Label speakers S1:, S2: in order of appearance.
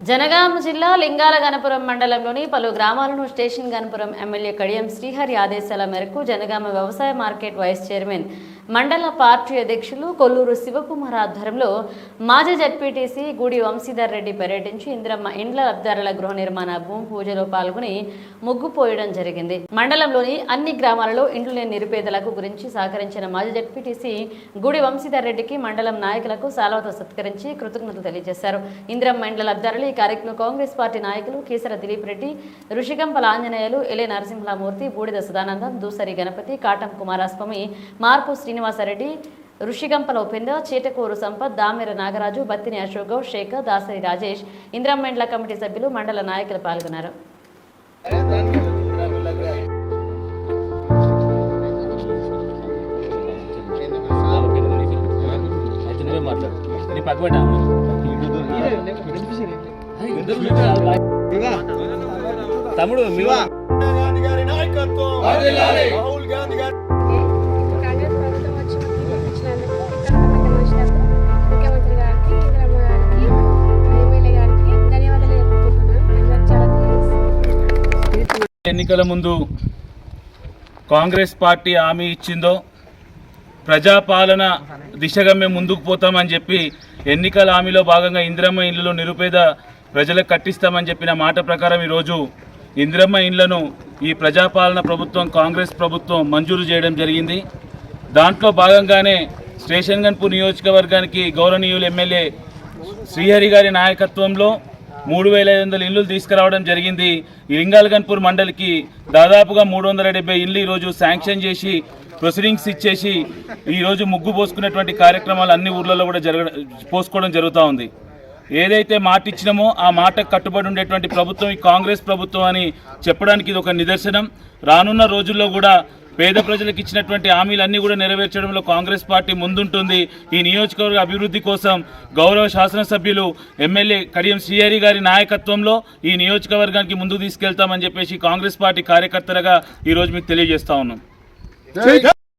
S1: జనగామ జిల్లా లింగాల గణపురం మండలంలోని పలు గ్రామాలను స్టేషన్ గణపురం ఎమ్మెల్యే కడియం శ్రీహరి ఆదేశాల మేరకు జనగామ వ్యవసాయ మార్కెట్ వైస్ చైర్మన్ మండల పార్టీ అధ్యక్షులు కొల్లూరు శివకుమార్ ఆధ్వర్యంలో మాజీ జడ్పీటీసీ గుడి వంశీధర్ రెడ్డి పర్యటించి ఇంద్రమ్మ ఇండ్ల లబ్ధారుల గృహ నిర్మాణ భూమి పూజలో పాల్గొని ముగ్గుపోయడం జరిగింది. మండలంలోని అన్ని గ్రామాలలో ఇండ్లు లేని నిరుపేదలకు గురించి సహకరించిన మాజీ జడ్పీటీసీ గుడి వంశీధర్ రెడ్డికి మండలం నాయకులకు సాలవతో సత్కరించి కృతజ్ఞతలు తెలియజేశారు. ఇంద్రమ్మ ఇండ్ల లబ్ధారులు ఈ కార్యక్రమం కాంగ్రెస్ పార్టీ నాయకులు కేసర దిలీప్ రెడ్డి ఋషికంపల ఆంజనేయులు ఎలే నరసింహమూర్తి బూడిద సదానందం దూసరి గణపతి కాటం కుమారస్వామి మార్పు శ్రీ శ్రీనివాసరెడ్డి ఋషిగంపల ఉపేంద్ర చీటకూరు సంపత్ దామెర నాగరాజు బత్తిని అశోక్ గౌడ్ శేఖర్ దాసరి రాజేష్ ఇంద్రమ్మ ఇండ్ల కమిటీ సభ్యులు మండల నాయకులు పాల్గొన్నారు.
S2: తమ్ముడు
S3: రాహుల్ గాంధీ గారి
S2: ఎన్నికల ముందు కాంగ్రెస్ పార్టీ హామీ ఇచ్చిందో ప్రజాపాలన దిశగా మేము ముందుకు పోతామని చెప్పి ఎన్నికల హామీలో భాగంగా ఇందిరమ్మ ఇండ్లలో నిరుపేద ప్రజలకు కట్టిస్తామని చెప్పిన మాట ప్రకారం ఈరోజు ఇందిరమ్మ ఇండ్లను ఈ ప్రజాపాలన ప్రభుత్వం కాంగ్రెస్ ప్రభుత్వం మంజూరు చేయడం జరిగింది. దాంట్లో భాగంగానే స్టేషన్ గన్పూర్ నియోజకవర్గానికి గౌరవనీయులు ఎమ్మెల్యే శ్రీహరి గారి నాయకత్వంలో మూడు వేల ఐదు వందల ఇళ్ళు తీసుకురావడం జరిగింది. రింగాల్గన్పూర్ లింగాలగన్పూర్ మండలికి దాదాపుగా మూడు వందల డెబ్బై ఇళ్ళు ఈరోజు శాంక్షన్ చేసి ప్రొసీడింగ్స్ ఇచ్చేసి ఈరోజు ముగ్గు పోసుకునేటువంటి కార్యక్రమాలు అన్ని ఊర్లలో కూడా జరగ పోసుకోవడం జరుగుతూ ఉంది. ఏదైతే మాట ఇచ్చినామో ఆ మాటకు కట్టుబడి ఉండేటువంటి ప్రభుత్వం ఈ కాంగ్రెస్ ప్రభుత్వం అని చెప్పడానికి ఇది ఒక నిదర్శనం. రానున్న రోజుల్లో కూడా పేద ప్రజలకు ఇచ్చినటువంటి హామీలన్నీ కూడా నెరవేర్చడంలో కాంగ్రెస్ పార్టీ ముందుంటుంది. ఈ నియోజకవర్గ అభివృద్ధి కోసం గౌరవ శాసనసభ్యులు ఎమ్మెల్యే కడియం శ్రీహరి గారి నాయకత్వంలో ఈ నియోజకవర్గానికి ముందుకు తీసుకెళ్తామని చెప్పేసి కాంగ్రెస్ పార్టీ కార్యకర్తలుగా ఈరోజు మీకు తెలియజేస్తా ఉన్నాం.